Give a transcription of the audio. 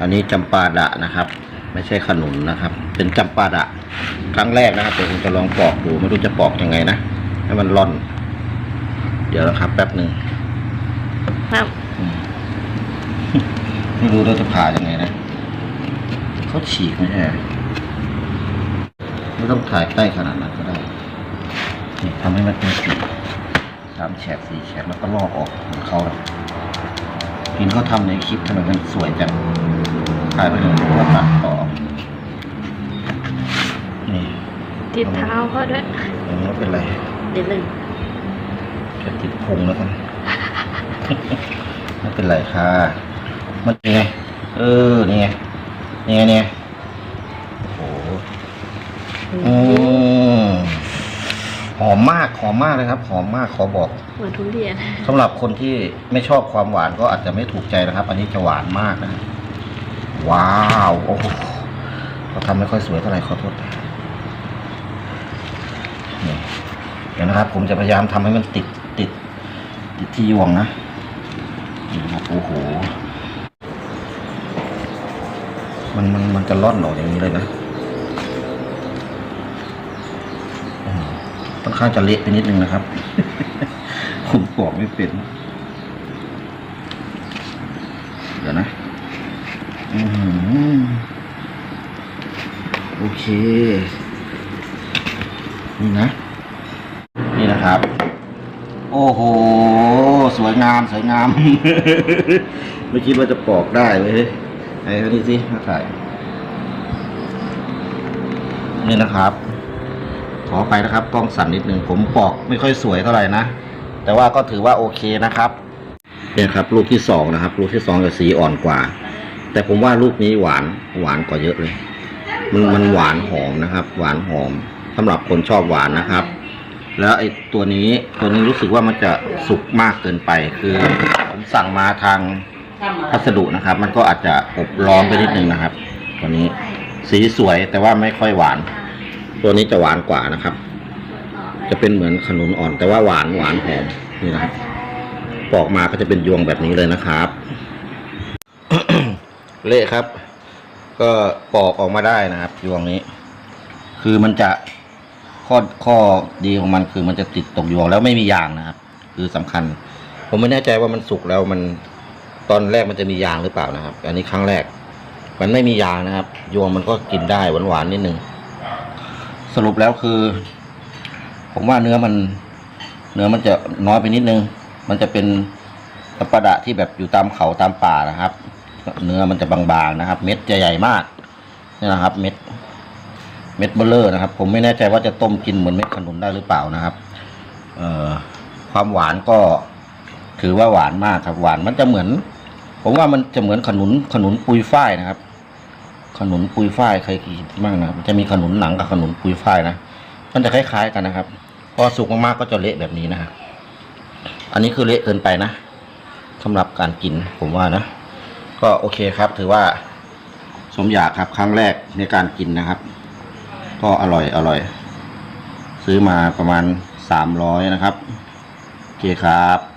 อันนี้จำปาดะนะครับ ไม่ใช่ขนุนนะครับ เป็นจำปาดะครั้งแรกนะครับเดี๋ยวผมจะลองปอกดูไม่รู้จะปอกยังไงนะให้มันร่อน เดี๋ยวนะครับ แป๊บหนึ่งครับอืมไม่รู้เราจะผ่ายังไงนะเขาฉีกไม่ใช่เหรอไม่ต้องถ่ายใกล้ขนาดนั้นก็ได้นี่ทำให้มันเป็นสีสามแฉกสี่แฉกแล้วก็ลอกออกเหมือนเขาเลยเห็นเขาทำในคลิปทำไมมันสวยจัง ถ่ายไปเลยแล้วตัดต่อนี่ติดเท้าเขาด้วยอย่างนี้ไม่เป็นไรเดี๋ยวหนึ่งแค่ติดพุงแล้วกันไม่เป็นไรค่ะ มันยังไง เออนี่ไงนี่ไงเนี่ยโอ้โหอืมหอมมากหอมมากเลยครับหอมมากขอบอกเหมือนทุเรียนสำหรับคนที่ไม่ชอบความหวานก็อาจจะไม่ถูกใจนะครับ อันนี้จะหวานมากนะ ว้าว โอ้โหเราทำไม่ค่อยสวยเท่าไหร่ขอโทษเดี๋ยวนะครับ ผมจะพยายามทำให้มันติดติด ติดที่ยวงนะนะครับโอ้โห มันมันมันจะร่อนออกอย่างนี้เลยนะค่อนข้างจะเละไปนิดนึงนะครับ ผมปอกไม่เป็น เดี๋ยวนะ โอเค นี่นะ นี่นะครับ โอ้โห สวยงาม สวยงาม ไม่คิดว่าจะปอกได้เว้ยไอ้นี่สิมาถ่ายนี่นะครับ ขอไปนะครับกล้องสั่นนิดหนึ่งผมปอกไม่ค่อยสวยเท่าไหร่นะ แต่ว่าก็ถือว่าโอเคนะครับเนี่ยครับ ลูกที่สองนะครับ ลูกที่สองจะสีอ่อนกว่า แต่ผมว่าลูกนี้หวานหวานกว่าเยอะเลย มันมันหวานหอมนะครับ หวานหอมสำหรับคนชอบหวานนะครับ แล้วไอ้ตัวนี้ตัวนี้รู้สึกว่ามันจะสุกมากเกินไป คือผมสั่งมาทางพัสดุนะครับ มันก็อาจจะอบร้อนไปนิดนึงนะครับ ตัวนี้สีสวยแต่ว่าไม่ค่อยหวาน ตัวนี้จะหวานกว่านะครับ จะเป็นเหมือนขนุนอ่อน แต่ว่าหวานหวานหอมนี่นะครับปอกมาก็จะเป็นยวงแบบนี้เลยนะครับ เละครับ ก็ปอกออกมาได้นะครับยวงนี้ คือมันจะข้อข้อดีของมันคือมันจะติดตกยวงแล้วไม่มียางนะครับ คือสำคัญ ผมไม่แน่ใจว่ามันสุกแล้วมันตอนแรกมันจะมียางหรือเปล่านะครับ อันนี้ครั้งแรก มันไม่มียางนะครับยวงมันก็กินได้หวานหวานๆนิดนึงสรุปแล้วคือ ผมว่าเนื้อมัน เนื้อมันจะน้อยไปนิดนึง มันจะเป็นตะปะดะที่แบบอยู่ตามเขาตามป่านะครับ เนื้อมันจะบางๆนะครับ เม็ดจะใหญ่มากนี่นะครับ เม็ด เม็ดเบลเลอร์นะครับ ผมไม่แน่ใจว่าจะต้มกินเหมือนเม็ดขนุนได้หรือเปล่านะครับ เอ่อความหวานก็ถือว่าหวานมากครับ หวานมันจะเหมือน ผมว่ามันจะเหมือนขนุนขนุนปุยฝ้ายนะครับ ขนุนปุยฝ้ายเคยกินบ้างนะมันจะมีขนุนหนังกับขนุนปุยฝ้ายนะมันจะคล้ายๆกันนะครับ พอสุกมากๆก็จะเละแบบนี้นะครับอันนี้คือเละเกินไปนะสำหรับการกินผมว่านะ ก็โอเคครับ ถือว่าสมอยากครับ ครั้งแรกในการกินนะครับ ก็อร่อยอร่อย ซื้อมาประมาณสามร้อยนะครับโอเคครับ